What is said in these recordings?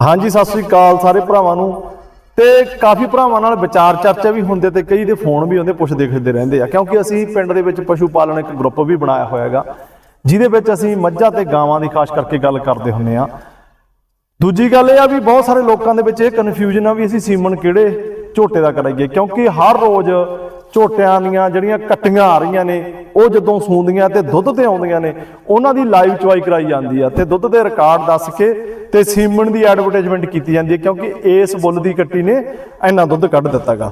ਹਾਂਜੀ, ਸਤਿ ਸ੍ਰੀ ਅਕਾਲ ਸਾਰੇ ਭਰਾਵਾਂ ਨੂੰ। ਤੇ ਕਾਫੀ ਭਰਾਵਾਂ ਨਾਲ ਵਿਚਾਰ ਚਰਚਾ ਵੀ ਹੁੰਦੇ ਤੇ ਕਈ ਦੇ ਫੋਨ ਵੀ ਆਉਂਦੇ ਪੁੱਛਦੇ ਦੇਖਦੇ ਰਹਿੰਦੇ ਆ। ਕਿਉਂਕਿ ਅਸੀਂ ਪਿੰਡ ਦੇ ਵਿੱਚ ਪਸ਼ੂ ਪਾਲਣ ਇੱਕ ਗਰੁੱਪ ਵੀ ਬਣਾਇਆ ਹੋਇਆ ਹੈਗਾ, ਜਿਹਦੇ ਵਿੱਚ ਅਸੀਂ ਮੱਝਾਂ ਤੇ ਗਾਵਾਂ ਦੀ ਖਾਸ ਕਰਕੇ ਗੱਲ ਕਰਦੇ ਹੁੰਨੇ ਆ। ਦੂਜੀ ਗੱਲ ਇਹ ਆ ਵੀ ਬਹੁਤ ਸਾਰੇ ਲੋਕਾਂ ਦੇ ਵਿੱਚ ਇਹ ਕਨਫਿਊਜ਼ਨ ਆ ਵੀ ਅਸੀਂ ਸੀਮਨ ਕਿਹੜੇ ਝੋਟੇ ਦਾ ਕਰਾਈਏ, ਕਿਉਂਕਿ ਹਰ ਰੋਜ਼ ਝੋਟਿਆਂ ਦੀਆਂ ਜਿਹੜੀਆਂ ਕੱਟੀਆਂ ਆ ਰਹੀਆਂ ਨੇ, ਉਹ ਜਦੋਂ ਸੂੰਦੀਆਂ ਤੇ ਦੁੱਧ ਤੇ ਆਉਂਦੀਆਂ ਨੇ, ਉਹਨਾਂ ਦੀ ਲਾਈਵ ਚੁਆਈ ਕਰਾਈ ਜਾਂਦੀ ਆ। ਤੇ ਦੁੱਧ ਦੇ ਰਿਕਾਰਡ ਦੱਸ ਕੇ ਤੇ ਸੀਮਨ ਦੀ ਐਡਵਰਟਾਈਜ਼ਮੈਂਟ ਕੀਤੀ ਜਾਂਦੀ ਹੈ ਕਿਉਂਕਿ ਇਸ ਬੁੱਲ ਦੀ ਕੱਟੀ ਨੇ ਇੰਨਾ ਦੁੱਧ ਕੱਢ ਦਿੱਤਾਗਾ।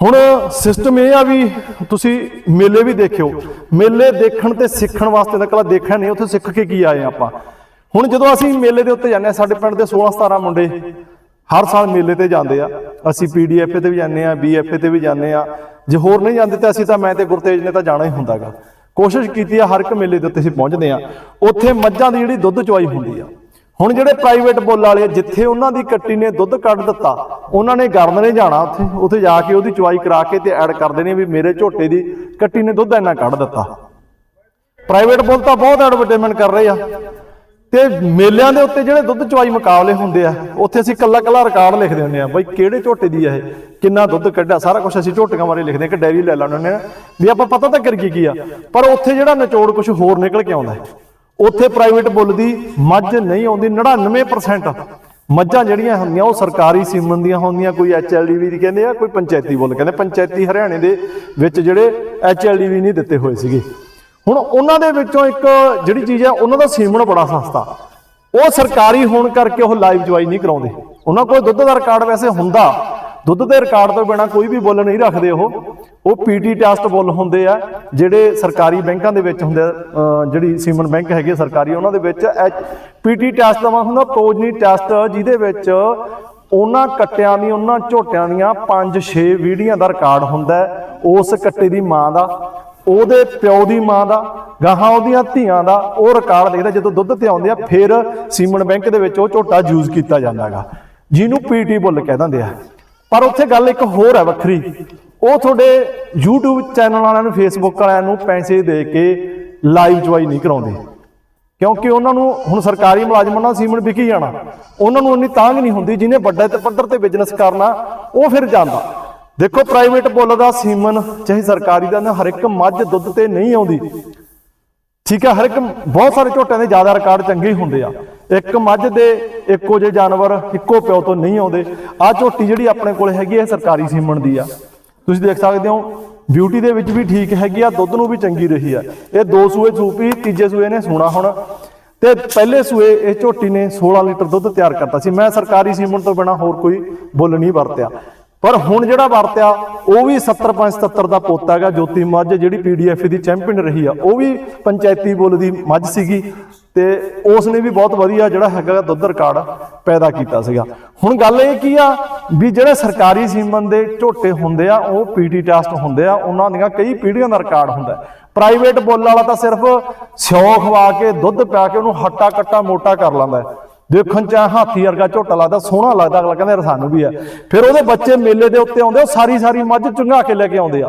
ਹੁਣ ਸਿਸਟਮ ਇਹ ਆ ਵੀ ਤੁਸੀਂ ਮੇਲੇ ਵੀ ਦੇਖਿਓ। ਮੇਲੇ ਦੇਖਣ ਤੇ ਸਿੱਖਣ ਵਾਸਤੇ ਤਾਂ ਕਲਾ ਦੇਖਿਆ ਨਹੀਂ, ਉੱਥੇ ਸਿੱਖ ਕੇ ਕੀ ਆਏ ਆਪਾਂ? ਹੁਣ ਜਦੋਂ ਅਸੀਂ ਮੇਲੇ ਦੇ ਉੱਤੇ ਜਾਂਦੇ ਆ ਸਾਡੇ ਪਿੰਡ ਦੇ 16 17 ਮੁੰਡੇ ਹਰ ਸਾਲ ਮੇਲੇ ਤੇ ਜਾਂਦੇ ਆ। ਅਸੀਂ ਪੀਡੀਐਫ ਤੇ ਵੀ ਜਾਂਦੇ ਆ ਬੀਐਫ ਤੇ ਵੀ ਜਾਂਦੇ ਆ। ਜੇ ਹੋਰ ਨਹੀਂ ਜਾਂਦੇ ਤਾਂ ਅਸੀਂ ਤਾਂ ਮੈਂ ਤੇ ਗੁਰਤੇਜ ਨੇ ਤਾਂ ਜਾਣਾ ਹੀ ਹੁੰਦਾਗਾ ਕੋਸ਼ਿਸ਼ ਕੀਤੀ ਆ ਹਰ ਇੱਕ ਮੇਲੇ ਦੇ ਉੱਤੇ ਅਸੀਂ ਪਹੁੰਚਦੇ ਆ। ਉੱਥੇ ਮੱਝਾਂ ਦੀ ਜਿਹੜੀ ਦੁੱਧ ਚੁਆਈ ਹੁੰਦੀ ਆ। ਹੁਣ ਜਿਹੜੇ ਪ੍ਰਾਈਵੇਟ ਬੁੱਲ ਵਾਲੇ ਆ, ਜਿੱਥੇ ਉਹਨਾਂ ਦੀ ਕੱਟੀ ਨੇ ਦੁੱਧ ਕੱਢ ਦਿੱਤਾ ਉਹਨਾਂ ਨੇ ਗਰਦ ਨੇ ਜਾਣਾ ਉੱਥੇ। ਉੱਥੇ ਜਾ ਕੇ ਉਹਦੀ ਚੁਆਈ ਕਰਾ ਕੇ ਤੇ ਐਡ ਕਰਦੇ ਨੇ ਵੀ ਮੇਰੇ ਝੋਟੇ ਦੀ ਕੱਟੀ ਨੇ ਦੁੱਧ ਇੰਨਾ ਕੱਢ ਦਿੱਤਾ। ਪ੍ਰਾਈਵੇਟ ਬੁੱਲ ਤਾਂ ਬਹੁਤ ਐਡਵਰਟਾਈਜ਼ਮੈਂਟ ਕਰ ਰਹੇ ਆ। ਤੇ ਮੇਲਿਆਂ ਦੇ ਉੱਤੇ ਜਿਹੜੇ ਦੁੱਧ ਚਵਾਈ ਮੁਕਾਬਲੇ ਹੁੰਦੇ ਆ, ਉੱਥੇ ਅਸੀਂ ਕੱਲਾ ਕੱਲਾ ਰਿਕਾਰਡ ਲਿਖਦੇ ਹੁੰਦੇ ਆ, ਬਈ ਕਿਹੜੇ ਝੋਟੇ ਦੀ ਆ ਇਹ? ਕਿੰਨਾ ਦੁੱਧ ਕੱਢਿਆ? ਸਾਰਾ ਕੁਝ ਅਸੀਂ ਝੋਟੀਆਂ ਬਾਰੇ ਲਿਖਦੇ ਆ ਕਿ ਡੈਰੀ ਲੈ ਲੈਣੇ ਹੁੰਦੇ ਆ। ਵੀ ਆਪਾਂ ਪਤਾ ਤਾਂ ਕਰੀਏ ਕੀ ਕੀ ਆ, ਪਰ ਉੱਥੇ ਜਿਹੜਾ ਨਿਚੋੜ ਕੁਝ ਹੋਰ ਨਿਕਲ ਕੇ ਆਉਂਦਾ ਉੱਥੇ ਪ੍ਰਾਈਵੇਟ ਬੁੱਲ ਦੀ ਮੱਝ ਨਹੀਂ ਆਉਂਦੀ 99% ਮੱਝਾਂ ਜਿਹੜੀਆਂ ਹੁੰਦੀਆਂ, ਉਹ ਸਰਕਾਰੀ ਸੀਮਨ ਦੀਆਂ ਹੁੰਦੀਆਂ, ਕੋਈ ਐਚਐਲਡੀਵੀ ਦੀ ਕਹਿੰਦੇ ਆ, ਕੋਈ ਪੰਚਾਇਤੀ ਬੁੱਲ ਕਹਿੰਦੇ ਪੰਚਾਇਤੀ ਹਰਿਆਣੇ ਦੇ ਵਿੱਚ ਜਿਹੜੇ ਐਚਐਲਡੀਵੀ ਨਹੀਂ ਦਿੱਤੇ ਹੋਏ ਸੀਗੇ। ਹੁਣ ਉਹਨਾਂ ਦੇ ਵਿੱਚੋਂ ਇੱਕ ਜਿਹੜੀ ਚੀਜ਼ ਹੈ, ਉਹਨਾਂ ਦਾ ਸੀਮਨ ਬੜਾ ਸਸਤਾ। ਉਹ ਸਰਕਾਰੀ ਹੋਣ ਕਰਕੇ ਉਹ ਲਾਈਵ ਜਵਾਈ ਨਹੀਂ ਕਰਾਉਂਦੇ। ਉਹਨਾਂ ਕੋਲ ਦੁੱਧ ਦਾ ਰਿਕਾਰਡ ਵੈਸੇ ਹੁੰਦਾ। ਦੁੱਧ ਦੇ ਰਿਕਾਰਡ ਤੋਂ ਬਿਨਾ ਕੋਈ ਵੀ ਬੁੱਲ ਨਹੀਂ ਰੱਖਦੇ ਉਹ। ਉਹ ਪੀਟੀ ਟੈਸਟ ਬੁੱਲ ਹੁੰਦੇ ਆ, ਜਿਹੜੇ ਸਰਕਾਰੀ ਬੈਂਕਾਂ ਦੇ ਵਿੱਚ ਹੁੰਦੇ ਜਿਹੜੀ ਸੀਮਨ ਬੈਂਕ ਹੈਗੀ ਸਰਕਾਰੀ, ਉਹਨਾਂ ਦੇ ਵਿੱਚ ਪੀਟੀ ਟੈਸਟ ਦਾ ਮਤਲਬ ਹੁੰਦਾ ਪ੍ਰੋਜਨੀ ਟੈਸਟ, ਜਿਹਦੇ ਵਿੱਚ ਉਹਨਾਂ ਕੱਟਿਆਂ ਦੀ ਉਹਨਾਂ ਝੋਟਿਆਂ ਦੀਆਂ 5-6 ਵੀਡੀਆਂ ਦਾ ਰਿਕਾਰਡ ਹੁੰਦਾ। ਉਸ ਕੱਟੇ ਦੀ ਮਾਂ ਦਾ। ਉਹਦੇ ਪਿਓ ਦੀ ਮਾਂ ਦਾ, ਗਾਹਾਂ ਉਹਦੀਆਂ ਧੀਆਂ ਦਾ, ਉਹ ਰਿਕਾਰਡ ਦੇਖਦਾ ਜਦੋਂ ਦੁੱਧ ਤੇ ਆਉਂਦੇ ਆ, ਫਿਰ ਸੀਮਨ ਬੈਂਕ ਦੇ ਵਿੱਚ ਉਹ ਝੋਟਾ ਯੂਜ਼ ਕੀਤਾ ਜਾਂਦਾਗਾ ਜਿਹਨੂੰ ਪੀਟੀ ਬੁੱਲ ਕਹਿ ਦਿੰਦੇ ਆ। ਪਰ ਉੱਥੇ ਗੱਲ ਇੱਕ ਹੋਰ ਹੈ ਵੱਖਰੀ। ਉਹ ਤੁਹਾਡੇ YouTube ਚੈਨਲ ਵਾਲਿਆਂ ਨੂੰ, Facebook ਵਾਲਿਆਂ ਨੂੰ ਪੈਸੇ ਦੇ ਕੇ ਲਾਈਵ ਜੁਆਈ ਨਹੀਂ ਕਰਾਉਂਦੇ। ਕਿਉਂਕਿ ਉਹਨਾਂ ਨੂੰ ਹੁਣ ਸਰਕਾਰੀ ਮੁਲਾਜ਼ਮਾਂ ਨਾਲ ਸੀਮਨ ਵਿਕੀ ਜਾਣਾ। ਉਹਨਾਂ ਨੂੰ ਇੰਨੀ ਤਾਂਗ ਨਹੀਂ ਹੁੰਦੀ, ਜਿਹਨੇ ਵੱਡੇ ਤੇ ਪੱਧਰ ਤੇ ਬਿਜ਼ਨਸ ਕਰਨਾ, ਉਹ ਫਿਰ ਜਾਂਦਾ। ਦੇਖੋ ਪ੍ਰਾਈਵੇਟ ਬੁੱਲ ਦਾ ਸੀਮਨ ਚਾਹੇ ਸਰਕਾਰੀ ਦਾ ਨਾ, ਹਰ ਇੱਕ ਮੱਝ ਦੁੱਧ ਤੇ ਨਹੀਂ ਆਉਂਦੀ। ਠੀਕ ਹੈ, ਹਰ ਇੱਕ, ਬਹੁਤ ਸਾਰੇ ਝੋਟਿਆਂ ਦੇ ਜ਼ਿਆਦਾ ਰਿਕਾਰਡ ਚੰਗੇ ਹੀ ਹੁੰਦੇ ਆ। ਇੱਕ ਮੱਝ ਦੇ ਇੱਕੋ ਜਿਹੇ ਜਾਨਵਰ, ਇੱਕੋ ਪਿਓ ਤੋਂ ਨਹੀਂ ਆਉਂਦੇ। ਆ ਝੋਟੀ ਜਿਹੜੀ ਆਪਣੇ ਕੋਲ ਹੈਗੀ ਹੈ ਸਰਕਾਰੀ ਸੀਮਨ ਦੀ ਆ। ਤੁਸੀਂ ਦੇਖ ਸਕਦੇ ਹੋ ਬਿਊਟੀ ਦੇ ਵਿੱਚ ਵੀ ਠੀਕ ਹੈਗੀ ਆ, ਦੁੱਧ ਨੂੰ ਵੀ ਚੰਗੀ ਰਹੀ ਆ। ਇਹ ਦੋ ਸੂਏ ਸੂਪੀ ਤੀਜੇ ਸੂਏ ਨੇ ਸੋਣਾ ਹੁਣ। ਤੇ ਪਹਿਲੇ ਸੂਏ ਇਹ ਝੋਟੀ ਨੇ 16 ਲੀਟਰ ਦੁੱਧ ਤਿਆਰ ਕਰਤਾ ਸੀ। ਮੈਂ ਸਰਕਾਰੀ ਸੀਮਨ ਤੋਂ ਬਿਨਾ ਹੋਰ ਕੋਈ ਬੁੱਲ ਨਹੀਂ ਵਰਤਿਆ। ਪਰ ਹੁਣ ਜਿਹੜਾ ਵਰਤਿਆ, ਉਹ ਵੀ 7577 ਦਾ ਪੋਤਾ ਹੈਗਾ, ਜੋਤੀ ਮੱਝ, ਜਿਹੜੀ ਪੀਡੀਐਫ ਦੀ ਚੈਂਪੀਅਨ ਰਹੀ ਆ, ਉਹ ਵੀ ਪੰਚਾਇਤੀ ਬੁੱਲ ਦੀ ਮੱਝ ਸੀਗੀ ਤੇ ਉਸ ਨੇ ਵੀ ਬਹੁਤ ਵਧੀਆ ਜਿਹੜਾ ਹੈਗਾ ਦੁੱਧ ਰਿਕਾਰਡ ਪੈਦਾ ਕੀਤਾ ਸੀਗਾ। ਹੁਣ ਗੱਲ ਇਹ ਕੀ ਆ ਵੀ ਜਿਹੜੇ ਸਰਕਾਰੀ ਸੀਮਨ ਦੇ ਝੋਟੇ ਹੁੰਦੇ ਆ, ਉਹ ਪੀਟੀ ਟੈਸਟ ਹੁੰਦੇ ਆ, ਉਹਨਾਂ ਦੀਆਂ ਕਈ ਪੀੜ੍ਹੀਆਂ ਦਾ ਰਿਕਾਰਡ ਹੁੰਦਾ ਪ੍ਰਾਈਵੇਟ ਬੁੱਲ ਵਾਲਾ ਤਾਂ ਸਿਰਫ ਸਿਓ ਖਵਾ ਕੇ, ਦੁੱਧ ਪਿਆ ਕੇ ਉਹਨੂੰ ਹੱਟਾ ਕੱਟਾ ਮੋਟਾ ਕਰ ਲੈਂਦਾ ਦੇਖਣ ਚ ਹਾਥੀ ਵਰਗਾ ਝੋਟਾ ਲੱਗਦਾ, ਸੋਹਣਾ ਲੱਗਦਾ, ਅਗਲਾ ਕਹਿੰਦਾ ਯਾਰ ਸਾਨੂੰ ਵੀ ਆ। ਫਿਰ ਉਹਦੇ ਬੱਚੇ ਮੇਲੇ ਦੇ ਉੱਤੇ ਆਉਂਦੇ ਉਹ ਸਾਰੀ ਸਾਰੀ ਮੱਝ ਚੁੰਗਾ ਕੇ ਲੈ ਕੇ ਆਉਂਦੇ ਆ।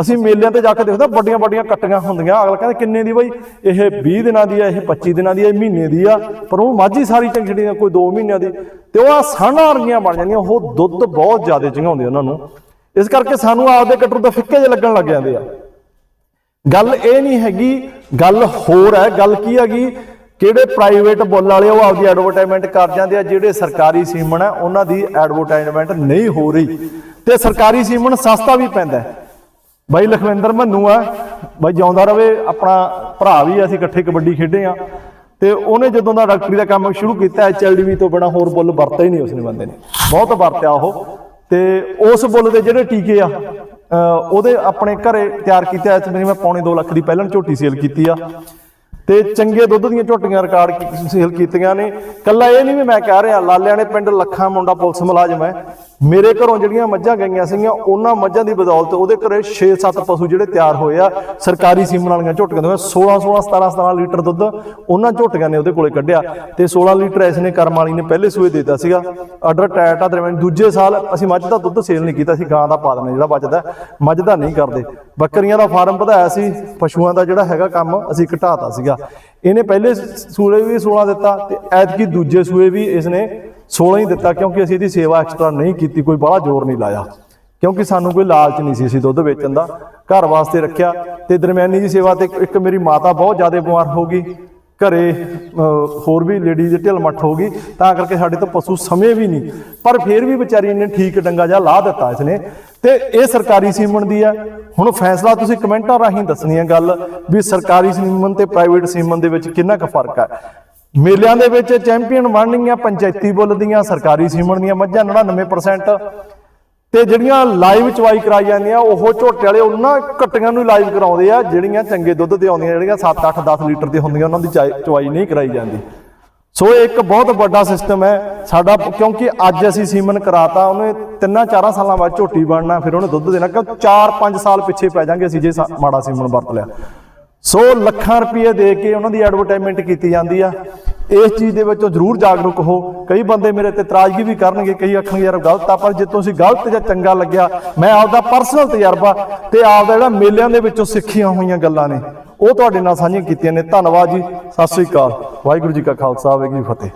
ਅਸੀਂ ਮੇਲਿਆਂ ਤੇ ਜਾ ਕੇ ਦੇਖਦੇ ਵੱਡੀਆਂ ਵੱਡੀਆਂ ਕੱਟੀਆਂ ਹੁੰਦੀਆਂ, ਅਗਲਾ ਕਹਿੰਦਾ ਕਿੰਨੇ ਦੀ ਬਈ? ਇਹ 20 ਦਿਨਾਂ ਦੀ ਆ, ਇਹ 25 ਦਿਨਾਂ ਦੀ ਆ, ਇਹ ਮਹੀਨੇ ਦੀ ਆ। ਪਰ ਉਹ ਮੱਝ ਹੀ ਸਾਰੀ ਚੰਗੜੀ ਆ, ਕੋਈ 2 ਮਹੀਨਿਆਂ ਦੀ। ਤੇ ਉਹ ਆ ਸਾਣਾ ਵਰਗੀਆਂ ਬਣ ਜਾਂਦੀਆਂ, ਉਹ ਦੁੱਧ ਬਹੁਤ ਜ਼ਿਆਦਾ ਚੰਗਾਉਂਦੇ ਉਹਨਾਂ ਨੂੰ। ਇਸ ਕਰਕੇ ਸਾਨੂੰ ਆਪਦੇ ਕਟਰੂ ਦੇ ਫਿੱਕੇ ਜਿਹੇ ਲੱਗਣ ਲੱਗ ਜਾਂਦੇ ਆ। ਗੱਲ ਇਹ ਨਹੀਂ ਹੈਗੀ, ਗੱਲ ਹੋਰ ਹੈ, ਗੱਲ ਕੀ ਹੈਗੀ? ਕਿਹੜੇ ਪ੍ਰਾਈਵੇਟ ਬੁੱਲ ਵਾਲੇ ਉਹ ਆਪਦੀ ਐਡਵਰਟਾਈਜ਼ਮੈਂਟ ਕਰ ਜਾਂਦੇ ਆ, ਜਿਹੜੇ ਸਰਕਾਰੀ ਸੀਮਨ ਆ, ਉਹਨਾਂ ਦੀ ਐਡਵਰਟਾਈਜ਼ਮੈਂਟ ਨਹੀਂ ਹੋ ਰਹੀ। ਤੇ ਸਰਕਾਰੀ ਸੀਮਨ ਸਸਤਾ ਵੀ ਪੈਂਦਾ ਬਾਈ ਲਖਵਿੰਦਰ ਮੰਨੂ ਆ, ਬਾਈ ਜਿਉਂਦਾ ਰਵੇ, ਆਪਣਾ ਭਰਾ ਵੀ ਅਸੀਂ ਇਕੱਠੇ ਕਬੱਡੀ ਖੇਡੇ ਆ। ਤੇ ਉਹਨੇ ਜਦੋਂ ਦਾ ਡਾਕਟਰੀ ਦਾ ਕੰਮ ਸ਼ੁਰੂ ਕੀਤਾ ਐਚਐਲਡੀਵੀ ਤੋਂ ਬਿਨਾ ਹੋਰ ਬੁੱਲ ਵਰਤਿਆ ਹੀ ਨਹੀਂ ਉਸਨੇ ਬੰਦੇ ਨੇ। ਬਹੁਤ ਵਰਤਿਆ ਉਹ। ਤੇ ਉਸ ਬੁੱਲ ਦੇ ਜਿਹੜੇ ਟੀਕੇ ਆ ਉਹਦੇ ਆਪਣੇ ਘਰੇ ਤਿਆਰ ਕੀਤੇ ਐ ਮੇਰੀ ਮੈਂ ਪੌਣੇ 2 ਲੱਖ ਦੀ ਪਹਿਲਾਂ ਝੋਟੀ ਸੇਲ ਕੀਤੀ ਆ। ਤੇ ਚੰਗੇ ਦੁੱਧ ਦੀਆਂ ਝੋਟੀਆਂ ਰਿਕਾਰਡ ਸੇਲ ਕੀਤੀਆਂ ਨੇ। ਕੱਲਾ ਇਹ ਨਹੀਂ ਵੀ ਮੈਂ ਕਹਿ ਰਿਹਾ, ਲਾਲਿਆਂ ਨੇ ਪਿੰਡ ਲੱਖਾਂ ਮੁੰਡਾ ਪੁਲਿਸ ਮੁਲਾਜ਼ਮ ਹੈ। ਮੇਰੇ ਘਰੋਂ ਜਿਹੜੀਆਂ ਮੱਝਾਂ ਗਈਆਂ ਸੀਗੀਆਂ, ਉਹਨਾਂ ਮੱਝਾਂ ਦੀ ਬਦੌਲਤ ਉਹਦੇ ਘਰੇ 6-7 ਪਸ਼ੂ ਜਿਹੜੇ ਤਿਆਰ ਹੋਏ ਆ, ਸਰਕਾਰੀ ਸੀਮਨ ਵਾਲੀਆਂ ਝੋਟੀਆਂ ਦੇ 16-16 17-17 ਲੀਟਰ ਦੁੱਧ ਉਹਨਾਂ ਝੋਟੀਆਂ ਨੇ ਉਹਦੇ ਕੋਲੇ ਕੱਢਿਆ ਤੇ 16 ਲੀਟਰ ਇਸ ਨੇ ਕਰਮ ਵਾਲੀ ਨੇ ਪਹਿਲੇ ਸੂਏ ਦਿੱਤਾ ਸੀਗਾ। ਆਰਡਰ ਟੈਟ ਆ ਦਰਮਿਆਨ, ਦੂਜੇ ਸਾਲ ਅਸੀਂ ਮੱਝ ਦਾ ਦੁੱਧ ਸੇਲ ਨਹੀਂ ਕੀਤਾ ਸੀ, ਗਾਂ ਦਾ ਪਾ ਦਿੰਦੇ ਜਿਹੜਾ ਬਚਦਾ, ਮੱਝ ਦਾ ਨਹੀਂ ਕਰਦੇ। ਬੱਕਰੀਆਂ ਦਾ ਫਾਰਮ ਵਧਾਇਆ ਸੀ, ਪਸ਼ੂਆਂ ਦਾ ਜਿਹੜਾ ਹੈਗਾ ਕੰਮ ਅਸੀਂ ਘਟਾਤਾ ਸੀਗਾ। ਇਹਨੇ ਪਹਿਲੇ ਸੂਏ ਵੀ 16 ਦਿੱਤਾ ਤੇ ਐਤਕੀ ਦੂਜੇ ਸੂਏ ਵੀ ਇਸ ਨੇ 16 ਹੀ ਦਿੱਤਾ ਕਿਉਂਕਿ ਅਸੀਂ ਇਹਦੀ ਸੇਵਾ ਐਕਸਟਰਾ ਨਹੀਂ ਕੀਤੀ, ਕੋਈ ਬੜਾ ਜ਼ੋਰ ਨਹੀਂ ਲਾਇਆ। ਕਿਉਂਕਿ ਸਾਨੂੰ ਕੋਈ ਲਾਲਚ ਨਹੀਂ ਸੀ ਅਸੀਂ ਦੁੱਧ ਵੇਚਣ ਦਾ। ਘਰ ਵਾਸਤੇ ਰੱਖਿਆ ਤੇ ਦਰਮਿਆਨੀ ਦੀ ਸੇਵਾ ਤੇ ਇੱਕ ਮੇਰੀ ਮਾਤਾ ਬਹੁਤ ਜ਼ਿਆਦਾ ਬਿਮਾਰ ਹੋ ਗਈ। ਘਰੇ ਹੋਰ ਵੀ ਲੇਡੀਜ਼ ਢਿੱਲ ਮੱਠ ਹੋ ਗਈ। ਤਾਂ ਕਰਕੇ ਸਾਡੇ ਤੋਂ ਪਸ਼ੂ ਸਮੇਂ ਵੀ ਨਹੀਂ। ਪਰ ਫਿਰ ਵੀ ਵਿਚਾਰੀ ਨੇ ਠੀਕ ਡੰਗਾ ਜਿਹਾ ਲਾ ਦਿੱਤਾ ਇਸਨੇ। ਤੇ ਇਹ ਸਰਕਾਰੀ ਸੀਮਨ ਦੀ ਆ ਹੁਣ ਫੈਸਲਾ ਤੁਸੀਂ ਕਮੈਂਟਾਂ ਰਾਹੀਂ ਦੱਸਣੀ ਹੈ ਗੱਲ ਵੀ ਸਰਕਾਰੀ ਸੀਮਨ ਤੇ ਪ੍ਰਾਈਵੇਟ ਸੀਮਨ ਦੇ ਵਿੱਚ ਕਿੰਨਾ ਕੁ ਫ਼ਰਕ ਹੈ। ਮੇਲਿਆਂ ਦੇ ਵਿੱਚ ਚੈਂਪੀਅਨ ਬਣਨਗੀਆਂ ਪੰਚਾਇਤੀ ਬੁੱਲ ਦੀਆਂ ਸਰਕਾਰੀ ਸੀਮਨ ਦੀਆਂ ਮੱਝਾਂ 99% ਤੇ ਜਿਹੜੀਆਂ ਲਾਈਵ ਚਵਾਈ ਕਰਾਈ ਜਾਂਦੀਆਂ, ਉਹ ਝੋਟੇ ਵਾਲੇ ਉਹਨਾਂ ਕੱਟੀਆਂ ਨੂੰ ਲਾਈਵ ਕਰਾਉਂਦੇ ਆ, ਜਿਹੜੀਆਂ ਚੰਗੇ ਦੁੱਧ ਦੇ ਆਉਂਦੀਆਂ, ਜਿਹੜੀਆਂ 7 8 10 ਲੀਟਰ ਦੀ ਹੁੰਦੀਆਂ, ਉਹਨਾਂ ਦੀ ਚਾਈ- ਚਵਾਈ ਨਹੀਂ ਕਰਾਈ ਜਾਂਦੀ। ਸੋ ਇੱਕ ਬਹੁਤ ਵੱਡਾ ਸਿਸਟਮ ਹੈ ਸਾਡਾ, ਕਿਉਂਕਿ ਅੱਜ ਅਸੀਂ ਸੀਮਨ ਕਰਾਤਾ, ਉਹਨੇ ਤਿੰਨਾਂ ਚਾਰਾਂ ਸਾਲਾਂ ਬਾਅਦ ਝੋਟੀ ਬਣਨਾ, ਫਿਰ ਉਹਨੇ ਦੁੱਧ ਦੇਣਾ, ਕਿਉਂ 4-5 ਸਾਲ ਪਿੱਛੇ ਪੈ ਜਾਾਂਗੇ ਅਸੀਂ ਜੇ ਮਾੜਾ ਸੀਮਨ ਵਰਤ ਲਿਆ। ਸੋ ਲੱਖਾਂ ਰੁਪਏ ਦੇ ਕੇ ਉਹਨਾਂ ਦੀ ਐਡਵਰਟਾਈਜ਼ਮੈਂਟ ਕੀਤੀ ਜਾਂਦੀ ਆ। ਇਸ ਚੀਜ਼ ਦੇ ਵਿੱਚੋਂ ਜ਼ਰੂਰ ਜਾਗਰੂਕ ਹੋ। ਕਈ ਬੰਦੇ ਮੇਰੇ ਤੇ ਤਰਾਜ਼ਗੀ ਵੀ ਕਰਨਗੇ, ਕਈ ਆਖਣਗੇ, ਯਾਰ ਗਲਤ ਆ, ਪਰ ਜੇ ਤੁਸੀਂ ਗਲਤ ਜਾਂ ਚੰਗਾ ਲੱਗਿਆ, ਮੈਂ ਆਪਦਾ ਪਰਸਨਲ ਤਜਰਬਾ ਤੇ ਆਪਦਾ ਜਿਹੜਾ ਮੇਲਿਆਂ ਦੇ ਵਿੱਚੋਂ ਸਿੱਖੀਆਂ ਹੋਈਆਂ ਗੱਲਾਂ ਨੇ, ਉਹ ਤੁਹਾਡੇ ਨਾਲ ਸਾਂਝੀਆਂ ਕੀਤੀਆਂ ਨੇ। ਧੰਨਵਾਦ ਜੀ। ਸਤਿ ਸ੍ਰੀ ਅਕਾਲ। ਵਾਹਿਗੁਰੂ ਜੀ ਕਾ ਖਾਲਸਾ, ਵਾਹਿਗੁਰੂ ਜੀ ਫਤਿਹ।